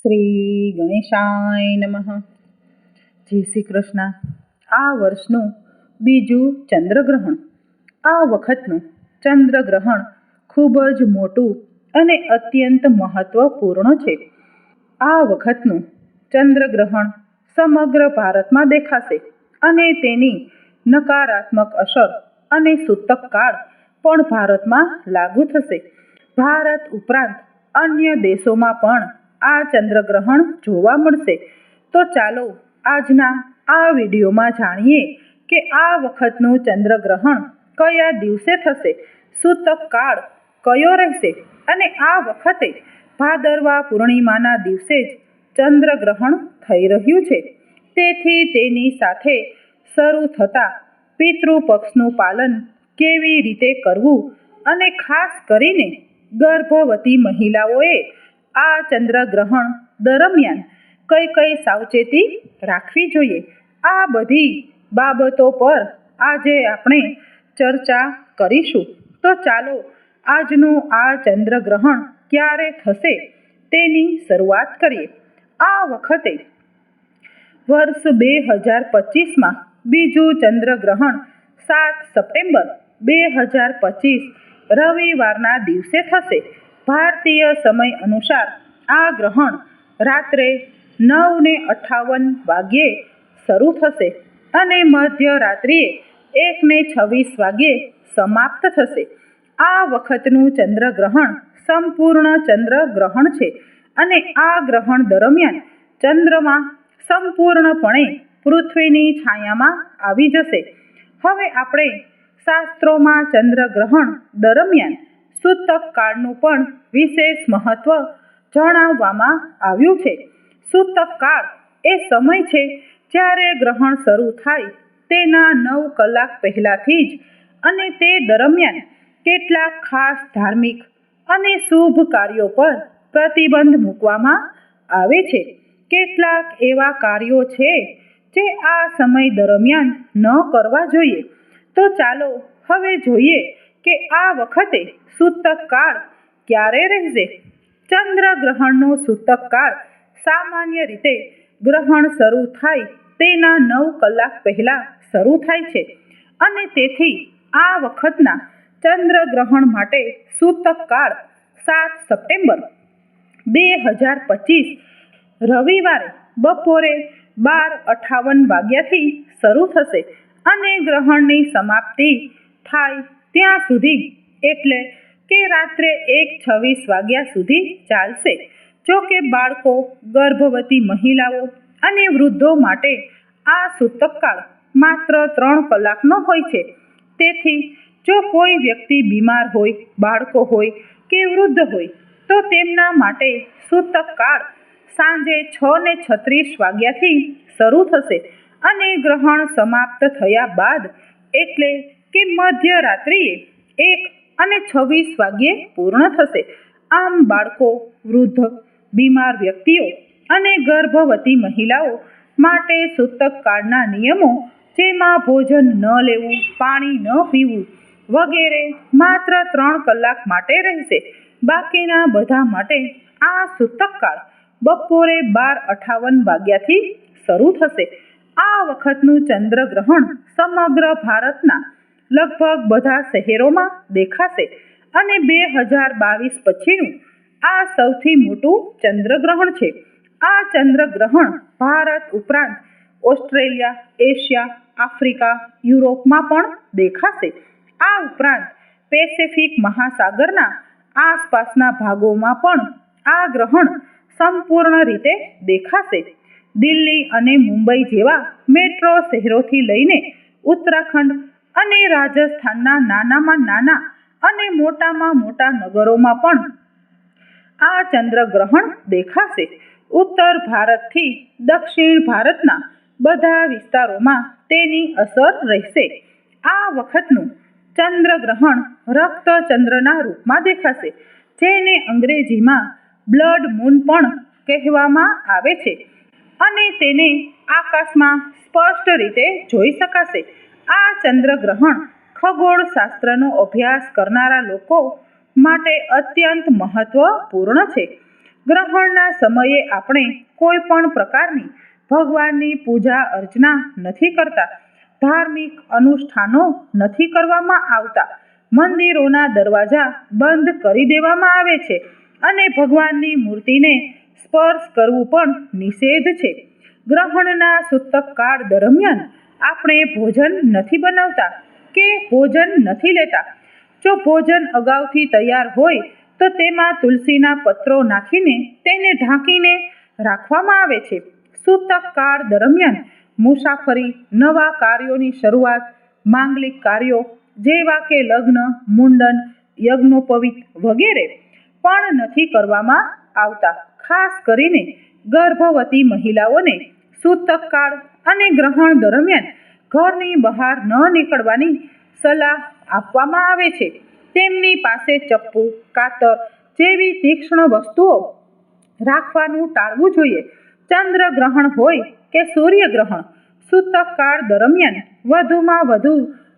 શ્રી ગણેશાય નમઃ. જય શ્રી કૃષ્ણ. આ વર્ષનું બીજું ચંદ્રગ્રહણ. આ વખતનું ચંદ્રગ્રહણ ખૂબ જ મોટું અને અત્યંત મહત્વપૂર્ણ છે. આ વખતનું ચંદ્રગ્રહણ સમગ્ર ભારતમાં દેખાશે અને તેની નકારાત્મક અસર અને સૂતક કાળ પણ ભારતમાં લાગુ થશે. ભારત ઉપરાંત અન્ય દેશોમાં પણ આ ચંદ્રગ્રહણ જોવા મળશે. તો ચાલો આજના આ વિડીયોમાં જાણીએ કે આ વખતનું ચંદ્રગ્રહણ કયા દિવસે થશે સૂતક કાળ કયો રહેશે અને આ વખતે ભાદરવા પૂર્ણિમાના દિવસે જ ચંદ્રગ્રહણ થઈ રહ્યું છે. તેથી તેની સાથે શરૂ થતા પિતૃપક્ષનું પાલન કેવી રીતે કરવું અને ખાસ કરીને ગર્ભવતી મહિલાઓએ આ ચંદ્રગ્રહણ દરમિયાન કઈ કઈ સાવચેતી રાખવી જોઈએ? આ બધી બાબતો પર આજે આપણે ચર્ચા કરીશું. તો ચાલો, આજનું આ ચંદ્રગ્રહણ ક્યારે થશે તેની શરૂઆત કરીએ. આ વખતે વર્ષ બે હજાર પચીસમાં બીજું ચંદ્રગ્રહણ સાત સપ્ટેમ્બર બે હજાર પચીસ રવિવારના દિવસે થશે. ભારતીય સમય અનુસાર આ ગ્રહણ રાત્રે નવ ને અઠાવન વાગ્યે શરૂ થશે અને મધ્યરાત્રિએ એક ને છવ્વીસ વાગ્યે સમાપ્ત થશે. આ વખતનું ચંદ્રગ્રહણ સંપૂર્ણ ચંદ્રગ્રહણ છે અને આ ગ્રહણ દરમિયાન ચંદ્રમા સંપૂર્ણપણે પૃથ્વીની છાયામાં આવી જશે. હવે આપણે શાસ્ત્રોમાં ચંદ્રગ્રહણ દરમિયાન સૂતક કાળનું પણ વિશેષ મહત્વ જણાવવામાં આવ્યું છે. સૂતક કાળ એ સમય છે જ્યારે ગ્રહણ શરૂ થાય તેના નવ કલાક પહેલાથી જ અને તે દરમિયાન કેટલાક ખાસ ધાર્મિક અને શુભ કાર્યો પર પ્રતિબંધ મૂકવામાં આવે છે. કેટલાક એવા કાર્યો છે જે આ સમય દરમિયાન ન કરવા જોઈએ. તો ચાલો હવે જોઈએ કે આ વખતે સૂતક કાળ ક્યારે રહેશે? ચંદ્રગ્રહણનો સૂતક કાળ સામાન્ય રીતે ગ્રહણ શરૂ થાય તેના નવ કલાક પહેલા શરૂ થાય છે. અને તેથી આ વખતના ચંદ્રગ્રહણ માટે સૂતક કાળ સાત સપ્ટેમ્બર બે હજાર પચીસ રવિવારે બપોરે બાર અઠાવન વાગ્યાથી શરૂ થશે અને ગ્રહણની સમાપ્તિ થાય ત્યાં સુધી, એટલે કે રાત્રે એક છવ્વીસ વાગ્યા સુધી ચાલશે. જો કે બાળકો, ગર્ભવતી મહિલાઓ અને વૃદ્ધો માટે આ સૂતકકાળ માત્ર ત્રણ કલાકનો હોય છે. તેથી, જો કોઈ વ્યક્તિ બીમાર હોય, બાળકો હોય કે વૃદ્ધ હોય, તો તેમના માટે સૂતકકાળ સાંજે છ ને છત્રીસ વાગ્યાથી શરૂ થશે અને ગ્રહણ સમાપ્ત થયા બાદ, એટલે કે મધ્યરાત્રિએ એક અને છવ્વીસ વાગ્યે પૂર્ણ થશે. આમ બાળકો, વૃદ્ધ, બીમાર વ્યક્તિઓ અને ગર્ભવતી મહિલાઓ માટે સૂતક કાળના નિયમો, જેમાં ભોજન ન લેવું, પાણી ન પીવું વગેરે માત્ર ત્રણ કલાક માટે રહેશે. બાકીના બધા માટે આ સૂતક કાળ બપોરે બાર અઠાવન વાગ્યાથી શરૂ થશે. આ વખતનું ચંદ્રગ્રહણ સમગ્ર ભારતના લગભગ બધા શહેરોમાં દેખાશે. અને બે હજાર બાવીસ પછીનું આ સૌથી મોટું ચંદ્રગ્રહણ છે. આ ચંદ્રગ્રહણ ભારત ઉપરાંત ઓસ્ટ્રેલિયા, એશિયા, આફ્રિકા, યુરોપમાં પણ દેખાશે. આ ઉપરાંત પેસેફિક મહાસાગરના આસપાસના ભાગોમાં પણ આ ગ્રહણ સંપૂર્ણ રીતે દેખાશે. દિલ્હી અને મુંબઈ જેવા મેટ્રો શહેરોથી લઈને ઉત્તરાખંડ અને રાજસ્થાનના નાનામાં નાના અને મોટામાં મોટા નગરોમાં પણ આ ચંદ્રગ્રહણ દેખાશે. ઉત્તર ભારતથી દક્ષિણ ભારતના બધા વિસ્તારોમાં તેની અસર રહેશે. આ વખતનું ચંદ્રગ્રહણ રક્ત ચંદ્રના રૂપમાં દેખાશે, જેને અંગ્રેજીમાં બ્લડ મૂન પણ કહેવામાં આવે છે અને તેને આકાશમાં સ્પષ્ટ રીતે જોઈ શકાશે. આ ચંદ્રગ્રહણ ખગોળશાસ્ત્રનો અભ્યાસ કરનારા લોકો માટે અત્યંત મહત્વપૂર્ણ છે. ગ્રહણના સમયે આપણે કોઈ પણ પ્રકારની ભગવાનની પૂજા અર્ચના નથી કરતા, ધાર્મિક અનુષ્ઠાનો નથી કરવામાં આવતા, મંદિરોના દરવાજા બંધ કરી દેવામાં આવે છે અને ભગવાનની મૂર્તિને સ્પર્શ કરવું પણ નિષેધ છે. ગ્રહણના સૂતક કાળ દરમિયાન આપણે ભોજન નથી બનાવતા કે ભોજન નથી લેતા? જો ભોજન અગાઉથી તૈયાર હોય, તો તેમાં તુલસીના પત્રો નાખીને તેને ઢાંકીને રાખવામાં આવે છે. સૂતક કાળ દરમિયાન મુસાફરી નવા કાર્યોની શરૂઆત, માંગલિક કાર્યો જેવા કે લગ્ન, મુંડન, યજ્ઞોપવિત વગેરે પણ નથી કરવામાં આવતા. ખાસ કરીને ગર્ભવતી મહિલાઓને સૂતક કાળ અને ગ્રહણ દરમિયાન ઘરની બહાર ન નીકળવાની સલાહ આપવામાં આવે છે. તેમની પાસે ચપ્પુ, કાતર જેવી તીક્ષ્ણ વસ્તુઓ રાખવાનું ટાળવું જોઈએ. ચંદ્રગ્રહણ હોય કે સૂર્યગ્રહણ સૂતક કાળ દરમિયાન વધુમાં વધુ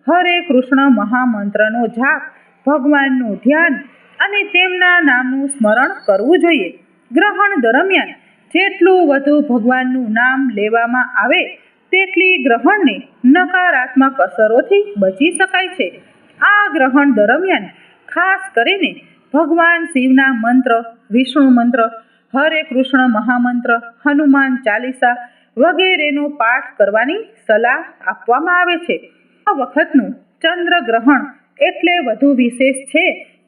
હરે કૃષ્ણ મહામંત્રનો જાપ, ભગવાનનું ધ્યાન અને તેમના નામનું સ્મરણ કરવું જોઈએ. ગ્રહણ દરમિયાન જેટલું વધુ ભગવાનનું નામ લેવામાં આવે, તેટલી ગ્રહણને નકારાત્મક અસરોથી બચી શકાય છે. આ ગ્રહણ દરમિયાન ખાસ કરીને ભગવાન શિવના મંત્ર, વિષ્ણુ મંત્ર, હરે કૃષ્ણ મહામંત્ર, હનુમાન ચાલીસા વગેરેનો પાઠ કરવાની સલાહ આપવામાં આવે છે. આ વખતનું ચંદ્રગ્રહણ એટલે વધુ વિશેષ છે,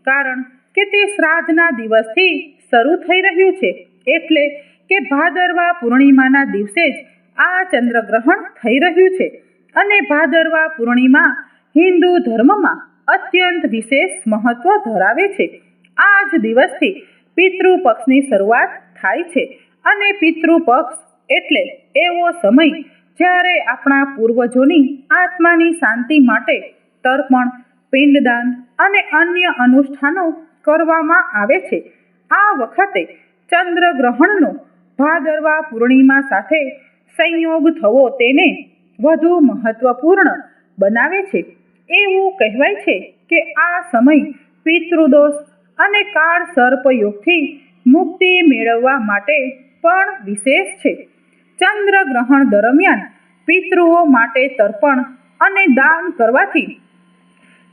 કારણ કે તે શ્રાદ્ધના દિવસથી શરૂ થઈ રહ્યું છે, એટલે કે ભાદરવા પૂર્ણિમાના દિવસે જ આ ચંદ્રગ્રહણ થઈ રહ્યું છે. અને ભાદરવા પૂર્ણિમા હિન્દુ ધર્મમાં અત્યંત વિશેષ મહત્વ ધરાવે છે. આ જ દિવસથી પિતૃ પક્ષની શરૂઆત થાય છે. અને પિતૃ પક્ષ એટલે એવો સમય જ્યારે આપણા પૂર્વજોની આત્માની શાંતિ માટે તર્પણ, પિંડદાન અને અન્ય અનુષ્ઠાનો કરવામાં આવે છે. આ વખતે ચંદ્રગ્રહણનો ભાદરવા પૂર્ણિમા સાથે સંયોગ થવો તેને વધુ મહત્વપૂર્ણ બનાવે છે. એવું કહેવાય છે કે આ સમય પિતૃદોષ અને કાળ સર્પયોગથી મુક્તિ મેળવવા માટે પણ વિશેષ છે. ચંદ્રગ્રહણ દરમિયાન પિતૃઓ માટે તર્પણ અને દાન કરવાથી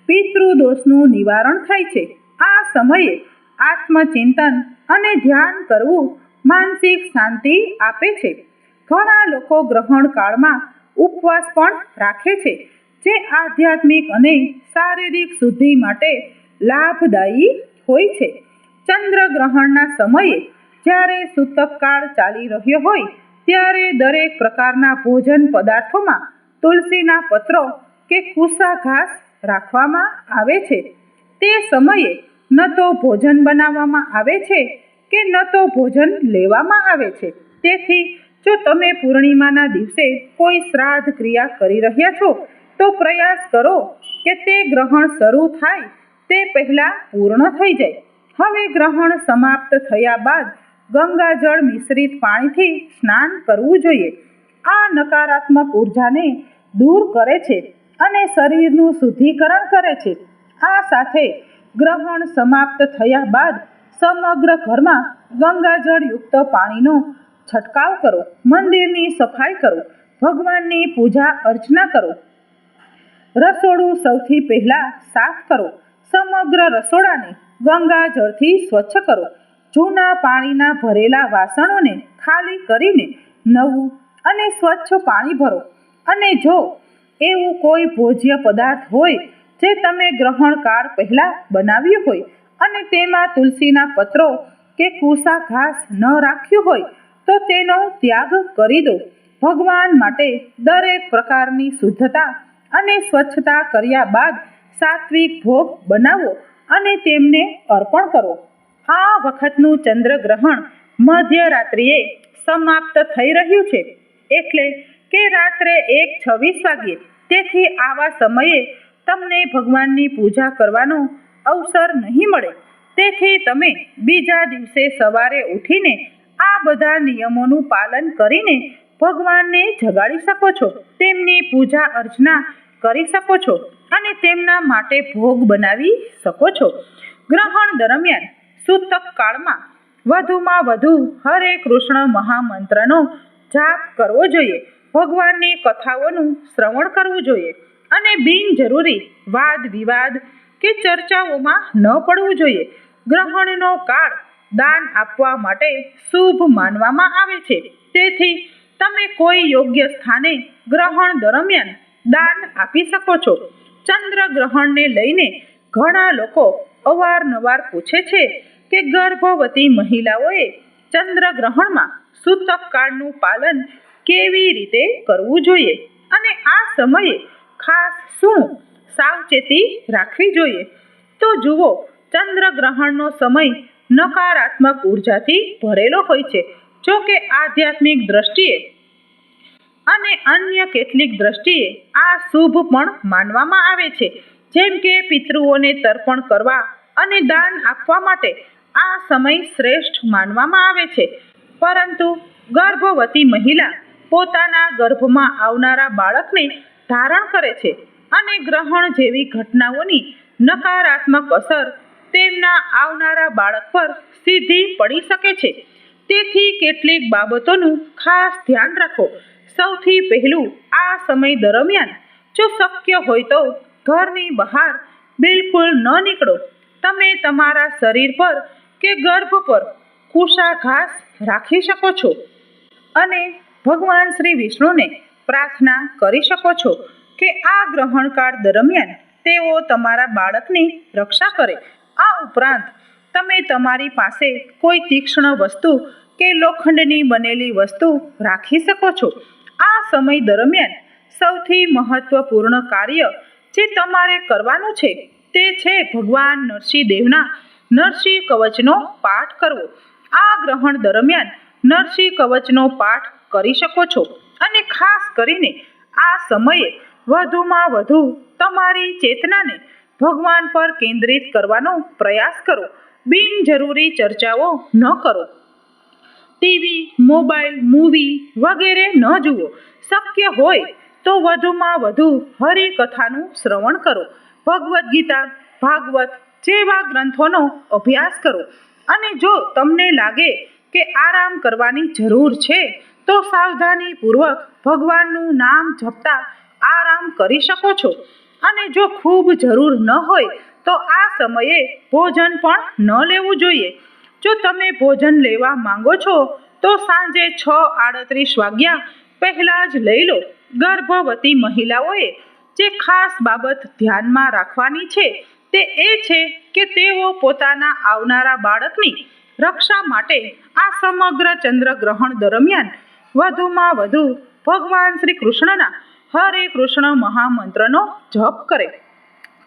પિતૃદોષનું નિવારણ થાય છે. આ સમયે આત્મચિંતન અને ધ્યાન કરવું માનસિક શાંતિ આપે છે. ઘણા લોકો ગ્રહણ કાળમાં ઉપવાસ પણ રાખે છે, જે આધ્યાત્મિક અને શારીરિક શુદ્ધિ માટે લાભદાયી હોય છે. ચંદ્રગ્રહણના સમયે જ્યારે સૂતકકાળ ચાલી રહ્યો હોય, ત્યારે દરેક પ્રકારના ભોજન પદાર્થોમાં તુલસીના પત્રો કે કુસા ઘાસ રાખવામાં આવે છે. તે સમયે ન તો ભોજન બનાવવામાં આવે છે કે ન તો ભોજન લેવામાં આવે છે. તેથી, જો તમે પૂર્ણિમાના દિવસે કોઈ શ્રાદ્ધ ક્રિયા કરી રહ્યા છો, તો પ્રયાસ કરો કે તે ગ્રહણ શરૂ થાય, તે પહેલાં પૂર્ણ થઈ જાય. હવે ગ્રહણ સમાપ્ત થયા બાદ ગંગાજળ મિશ્રિત પાણીથી સ્નાન કરવું જોઈએ. આ નકારાત્મક ઉર્જાને દૂર કરે છે અને શરીરનું શુદ્ધિકરણ કરે છે. આ સાથે ગ્રહણ સમાપ્ત થયા બાદ સમગ્ર ઘરમાં ગંગાજળયુક્ત પાણીનો છંટકાવ કરો, મંદિરની સફાઈ કરો, ભગવાનની પૂજા અર્ચના કરો. રસોડું સૌથી પહેલાં સાફ કરો, સમગ્ર રસોડાને ગંગાજળથી સ્વચ્છ કરો. જૂના પાણીના ભરેલા વાસણોને ખાલી કરીને નવું અને સ્વચ્છ પાણી ભરો. અને જો એવું કોઈ ભોજ્ય પદાર્થ હોય જે તમે ગ્રહણકાળ પહેલાં બનાવ્યું હોય અને તેમાં તુલસીના પત્રો કે કુસા ઘાસ ન રાખ્યું હોય તો તેનો ત્યાગ કરી દો. ભગવાન માટે દરેક પ્રકારની શુદ્ધતા અને સ્વચ્છતા કર્યા બાદ સાત્વિક ભોગ બનાવો અને તેમને અર્પણ કરો. આ વખતનું ચંદ્રગ્રહણ મધ્યરાત્રિએ સમાપ્ત થઈ રહ્યું છે. એટલે કે રાત્રે એક છવ્વીસ વાગ્યે. તેથી આવા સમયે તમને ભગવાનની પૂજા કરવાનો અવસર નહીં મળે. તેથી તમે બીજા દિવસે સવારે ઉઠીને આ બધા નિયમોનું પાલન કરીને ભગવાનને જગાડી શકો છો. તેમની પૂજા અર્ચના કરી શકો છો અને તેમના માટે ભોગ બનાવી શકો છો. ગ્રહણ દરમિયાન સૂતક કાળમાં વધુમાં વધુ હરે કૃષ્ણ મહામંત્રનો જાપ કરવો જોઈએ. ભગવાનની કથાઓનું શ્રવણ કરવું જોઈએ. અને બિનજરૂરી વાદ વિવાદ કે ચર્ચાઓમાં ન પડવું જોઈએ. ગ્રહણનો કાળ દાન આપવા માટે શુભ માનવામાં આવે છે. તેથી તમે કોઈ યોગ્ય સ્થાને ગ્રહણ દરમિયાન દાન આપી શકો છો. ચંદ્ર ગ્રહણને લઈને ઘણા લોકો અવારનવાર પૂછે છે કે ગર્ભવતી મહિલાઓએ ચંદ્ર ગ્રહણમાં સૂતક કાળનું પાલન કેવી રીતે કરવું જોઈએ? અને આ સમયે ખાસ શું સાવચેતી રાખવી જોઈએ. તો જુઓ ચંદ્ર ગ્રહણનો સમય નકારાત્મક ઉર્જાથી ભરેલો હોય છે, જો કે આધ્યાત્મિક દ્રષ્ટિએ. અને અન્ય કેટલીક દ્રષ્ટિએ આ શુભ પણ માનવામાં આવે છે, જેમ કે પિતૃઓને તર્પણ કરવા અને દાન આપવા માટે આ સમય શ્રેષ્ઠ માનવામાં આવે છે. પરંતુ ગર્ભવતી મહિલા પોતાના ગર્ભમાં આવનારા બાળકને ધારણ કરે છે અને ગ્રહણ જેવી ઘટનાઓની નકારાત્મક અસર તેમના આવનારા બાળક પર સીધી પડી શકે છે. તેથી કેટલીક બાબતોનું ખાસ ધ્યાન રાખો. સૌથી પહેલું, આ સમય દરમિયાન જો શક્ય હોય તો ઘરની બહાર બિલકુલ ન નીકળો. તમે તમારા શરીર પર કે ગર્ભ પર કુશાઘાસ રાખી શકો છો અને ભગવાન શ્રી વિષ્ણુને પ્રાર્થના કરી શકો છો. કે આ ગ્રહણકાળ દરમિયાન તેઓ તમારા બાળકની રક્ષા કરે. આ ઉપરાંત, તમે તમારી પાસે કોઈ તીક્ષ્ણ વસ્તુ કે લોખંડની બનેલી વસ્તુ રાખી શકો છો. આ સમય દરમિયાન સૌથી મહત્વપૂર્ણ કાર્ય જે તમારે કરવાનું છે તે છે ભગવાન નરસિંહ દેવના નરસિંહ કવચનો પાઠ કરવો. આ ગ્રહણ દરમિયાન નરસિંહ કવચનો પાઠ કરી શકો છો. અને ખાસ કરીને આ સમયે વધુમાં વધુ તમારી ચેતનાને ભગવાન પર કેન્દ્રિત કરવાનો પ્રયાસ કરો. બિનજરૂરી ચર્ચાઓ ન કરો. ટીવી, મોબાઈલ, મૂવી વગેરે ન જુઓ. શક્ય હોય તો વધુમાં વધુ હરિકથાનું શ્રવણ કરો. ભગવદ્ ગીતા, ભાગવત જેવા ગ્રંથોનો અભ્યાસ કરો. અને જો તમને લાગે કે આરામ કરવાની જરૂર છે, તો સાવધાનીપૂર્વક ભગવાનનું નામ જપતા આરામ કરી શકો છો. અને જો ખૂબ જરૂર ન હોય, તો આ સમયે ભોજન પણ ન લેવું જોઈએ. જો તમે ભોજન લેવા માંગો છો, તો સાંજે છ આડત્રીસ વાગ્યા પહેલાં જ લઈ લો. ગર્ભવતી મહિલાઓએ જે ખાસ બાબત ધ્યાનમાં રાખવાની છે, તે એ છે કે તેઓ પોતાના આવનારા બાળકની રક્ષા માટે આ સમગ્ર ચંદ્રગ્રહણ દરમિયાન વધુમાં વધુ ભગવાન શ્રી કૃષ્ણના હરે કૃષ્ણ મહામંત્રનો જપ કરે.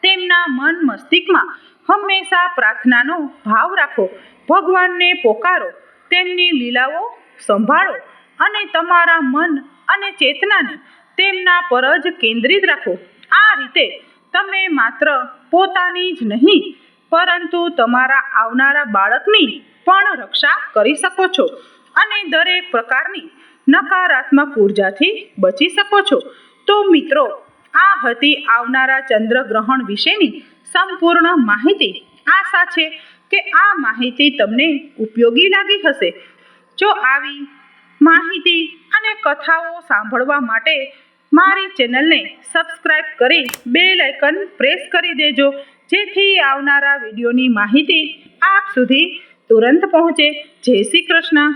તેમના મન મસ્તિષ્કમાં હંમેશા પ્રાર્થનાનો ભાવ રાખો. ભગવાનને પોકારો, તેમની લીલાઓ સંભાળો અને તમારા મન અને ચેતનાને તેમના પર જ કેન્દ્રિત રાખો. આ રીતે તમે માત્ર પોતાની જ નહીં, પરંતુ તમારા આવનારા બાળકની પણ રક્ષા કરી શકો છો અને દરેક પ્રકારની નકારાત્મક ઉર્જાથી બચી શકો છો. તો મિત્રો, આ હતી આવનારા ચંદ્રગ્રહણ વિશેની સંપૂર્ણ માહિતી. આશા છે કે આ માહિતી તમને ઉપયોગી લાગી હશે. જો આવી માહિતી અને કથાઓ સાંભળવા માટે મારી ચેનલને સબસ્ક્રાઇબ કરી બેલ આઇકન પ્રેસ કરી દેજો, જેથી આવનારા વિડીયોની માહિતી આપ સુધી તુરંત પહોંચે. જય શ્રી કૃષ્ણ.